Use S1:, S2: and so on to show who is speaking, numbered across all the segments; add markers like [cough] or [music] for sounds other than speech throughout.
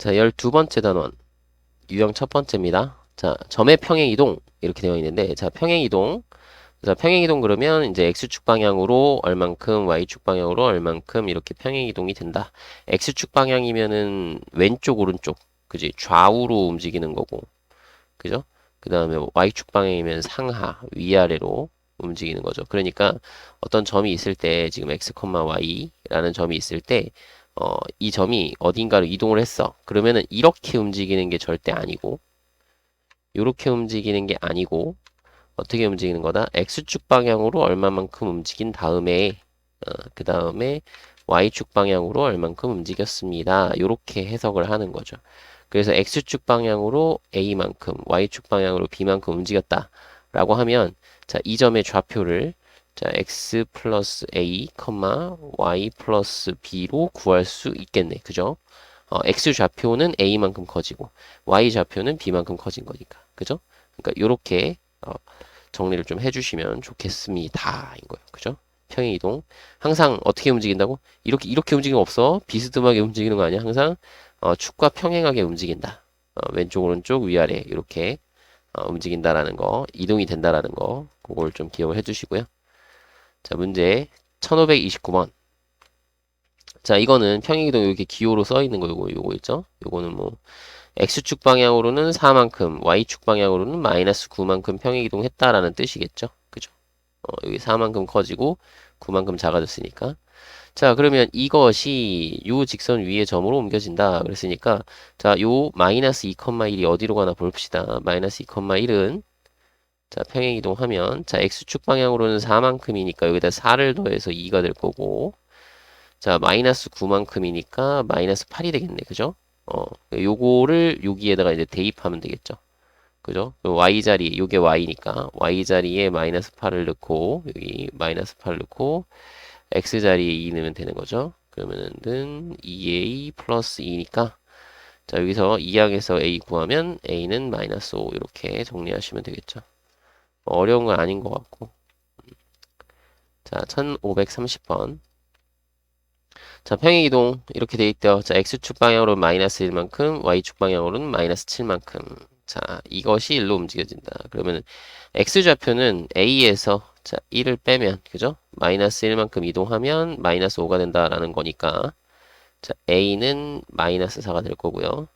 S1: 자, 12번째 단원. 유형 첫 번째입니다. 자, 점의 평행 이동. 이렇게 되어 있는데, 자, 평행 이동. 자, 평행 이동 그러면 이제 X축 방향으로 얼만큼, Y축 방향으로 얼만큼 이렇게 평행 이동이 된다. X축 방향이면은 왼쪽, 오른쪽. 그지? 좌우로 움직이는 거고. 그죠? 그 다음에 Y축 방향이면 상하, 위아래로 움직이는 거죠. 그러니까 어떤 점이 있을 때 지금 x, y라는 점이 있을 때 어, 이 점이 어딘가로 이동을 했어. 그러면은 이렇게 움직이는 게 절대 아니고 이렇게 움직이는 게 아니고 어떻게 움직이는 거다? x축 방향으로 얼마만큼 움직인 다음에 어, 그 다음에 y축 방향으로 얼만큼 움직였습니다. 이렇게 해석을 하는 거죠. 그래서 x축 방향으로 a만큼, y축 방향으로 b만큼 움직였다. 라고 하면 자, 이 점의 좌표를 자, x 플러스 a, y 플러스 b로 구할 수 있겠네. 그죠? 어, x 좌표는 a만큼 커지고 y 좌표는 b만큼 커진 거니까. 그죠? 그러니까 요렇게 어, 정리를 좀 해주시면 좋겠습니다. 인 거예요. 그죠? 평행 이동. 항상 어떻게 움직인다고? 이렇게 이렇게 움직이면 없어. 비스듬하게 움직이는 거 아니야? 항상 어, 축과 평행하게 움직인다. 어, 왼쪽 오른쪽 위아래 이렇게 어, 움직인다라는 거, 이동이 된다라는 거, 그걸 좀 기억을 해주시고요. 자, 문제 1529번. 자, 이거는 평행이동 이렇게 기호로 써 있는 거 요거 요거 있죠? 요거는 뭐 x축 방향으로는 4만큼, y축 방향으로는 마이너스 9만큼 평행이동 했다라는 뜻이겠죠? 그죠? 어, 여기 4만큼 커지고 9만큼 작아졌으니까. 자, 그러면 이것이 요 직선 위의 점으로 옮겨진다. 그랬으니까 자, 요 마이너스 2,1이 어디로 가나 봅시다. 마이너스 2,1은 자, 평행 이동하면 자, x축 방향으로는 4만큼이니까 여기다 4를 더해서 2가 될 거고 자, 마이너스 9만큼이니까 마이너스 8이 되겠네. 그죠? 어, 요거를 여기에다가 이제 대입하면 되겠죠. 그죠? y 자리, 요게 y니까 y 자리에 마이너스 8을 넣고 여기 마이너스 8을 넣고 x 자리에 2 넣으면 되는 거죠. 그러면은 2a 플러스 2니까 자 여기서 2항에서 a 구하면 a는 마이너스 5 이렇게 정리하시면 되겠죠. 어려운 건 아닌 것 같고 자 1530번 자 평행이동 이렇게 돼 있대요. 자 x축 방향으로 마이너스 1만큼 y축 방향으로는 마이너스 7만큼 자 이것이 1로 움직여진다. 그러면 x좌표는 a에서 자 1을 빼면 그죠? 마이너스 1만큼 이동하면 마이너스 5가 된다라는 거니까 자 a는 마이너스 4가 될 거고요.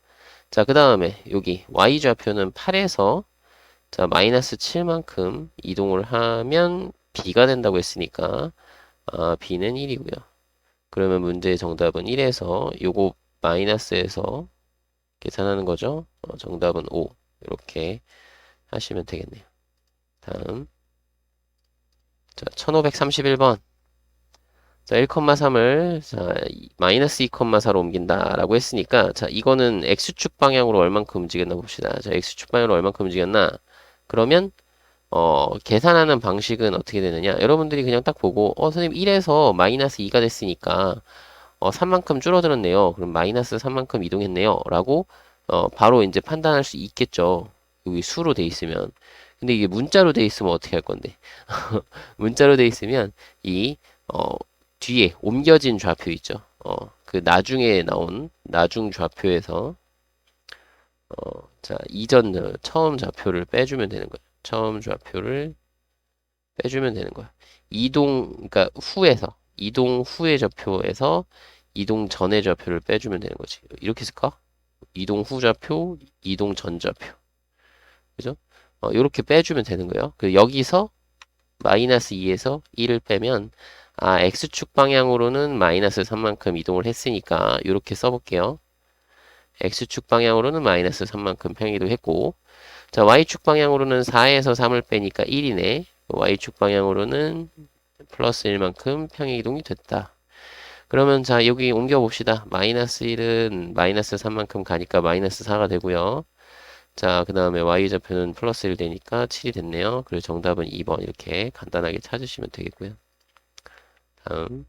S1: 자 그 다음에 여기 y좌표는 8에서 자 마이너스 7만큼 이동을 하면 b가 된다고 했으니까 아, b는 1이고요. 그러면 문제의 정답은 1에서 요거 마이너스에서 계산하는 거죠. 어, 정답은 5 이렇게 하시면 되겠네요. 다음 자, 1531번. 자, 1,3을 자, 마이너스 2,4로 옮긴다 라고 했으니까 자, 이거는 x축 방향으로 얼만큼 움직였나 봅시다. 자, x축 방향으로 얼만큼 움직였나? 그러면 어, 계산하는 방식은 어떻게 되느냐? 여러분들이 그냥 딱 보고 어, 선생님 1에서 마이너스 2가 됐으니까 어, 3만큼 줄어들었네요. 그럼 마이너스 3만큼 이동했네요. 라고 어, 바로 이제 판단할 수 있겠죠. 여기 수로 돼 있으면. 근데 이게 문자로 돼 있으면 어떻게 할 건데? [laughs] 문자로 돼 있으면 이 어, 뒤에 옮겨진 좌표 있죠. 어, 그 나중에 나온 나중 좌표에서 어, 자 이전 처음 좌표를 빼주면 되는 거예요. 처음 좌표를 빼주면 되는 거야. 이동 그러니까 후에서 이동 후의 좌표에서 이동 전의 좌표를 빼주면 되는 거지. 이렇게 쓸까? 이동 후 좌표, 이동 전 좌표. 그죠? 어, 이렇게 빼주면 되는 거예요. 그 여기서 마이너스 2에서 1을 빼면 아 x축 방향으로는 마이너스 3만큼 이동을 했으니까 이렇게 써볼게요. X축 방향으로는 마이너스 3만큼 평이도 했고 자 y축 방향으로는 4에서 3을 빼니까 1이네. y축 방향으로는 플러스 1만큼 평행 이동이 됐다. 그러면 자 여기 옮겨 봅시다. 마이너스 1은 마이너스 3만큼 가니까 마이너스 4가 되고요. 자, 그 다음에 y좌표는 플러스 1 되니까 7이 됐네요. 그리고 정답은 2번 이렇게 간단하게 찾으시면 되겠고요. 다음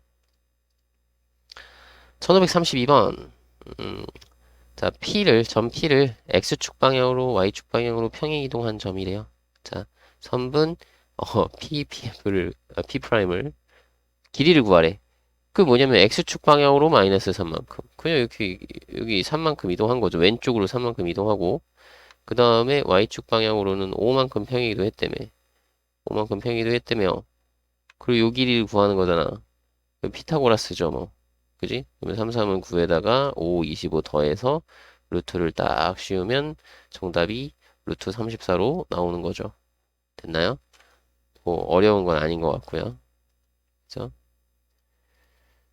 S1: 1532번 음, 자, P를 점 P를 X축 방향으로 Y축 방향으로 평행 이동한 점이래요. 자, 선분 어, P, P를 어, P 프라임을 길이를 구하래. 그 뭐냐면 x축 방향으로 마이너스 3만큼. 그냥 이렇게 여기 3만큼 이동한 거죠. 왼쪽으로 3만큼 이동하고 그 다음에 y축 방향으로는 5만큼 평행이도 했다며. 5만큼 평행이도 했다며. 그리고 요 길이를 구하는 거잖아. 그 피타고라스죠, 뭐. 그지? 그러면 3, 3은 9에다가 5, 25 더해서 루트를 딱 씌우면 정답이 루트 34로 나오는 거죠. 됐나요? 뭐 어려운 건 아닌 것 같고요. 그죠?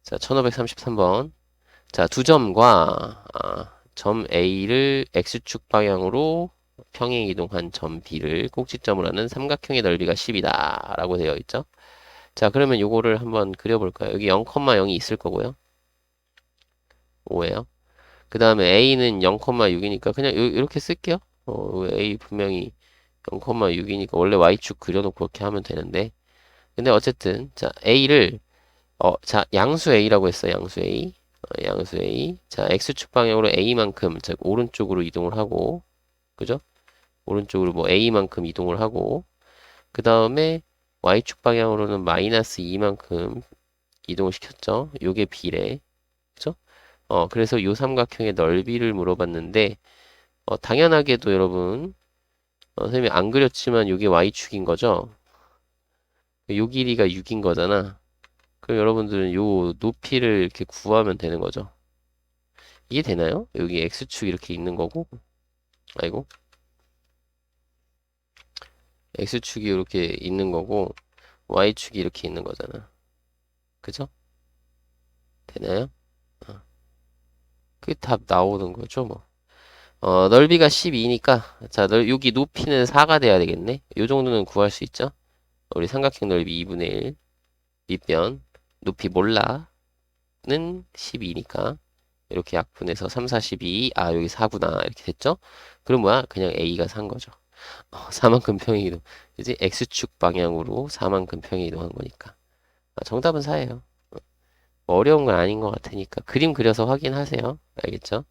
S1: 자, 1533번. 자, 두 점과 아, 점 A를 X축 방향으로 평행 이동한 점 B를 꼭지점으로 하는 삼각형의 넓이가 10이다 라고 되어 있죠. 자, 그러면 요거를 한번 그려볼까요? 여기 0,0이 있을 거고요. 5예요. 그 다음에 A는 0,6이니까 그냥 요, 이렇게 쓸게요. 어, A 분명히 0,6이니까 원래 Y축 그려놓고 그렇게 하면 되는데 근데 어쨌든 자 A를 어, 자 양수 A라고 했어 양수 A 어, 양수 A 자 X축 방향으로 A만큼 즉 오른쪽으로 이동을 하고 그죠? 오른쪽으로 뭐 A만큼 이동을 하고 그 다음에 Y축 방향으로는 마이너스 2만큼 이동을 시켰죠 요게 B래 그죠? 어 그래서 요 삼각형의 넓이를 물어봤는데 어, 당연하게도 여러분 어, 선생님이 안 그렸지만 이게 y축인 거죠? 요 길이가 6인 거잖아. 그럼 여러분들은 요 높이를 이렇게 구하면 되는 거죠. 이게 되나요? 여기 x축 이렇게 있는 거고. 아이고. x축이 이렇게 있는 거고 y축이 이렇게 있는 거잖아. 그죠? 되나요? 어. 그게 답 나오는 거죠, 뭐. 어, 넓이가 12니까 자, 넓, 여기 높이는 4가 돼야 되겠네. 요 정도는 구할 수 있죠? 우리 삼각형 넓이 2분의 1 밑변 높이 몰라는 12니까 이렇게 약분해서 3, 4, 12 아, 여기 4구나 이렇게 됐죠? 그럼 뭐야? 그냥 A가 산 거죠. 어, 4만큼 평행이동 이제 X축 방향으로 4만큼 평행이동한 거니까 아, 정답은 4예요. 뭐 어려운 건 아닌 것 같으니까 그림 그려서 확인하세요. 알겠죠?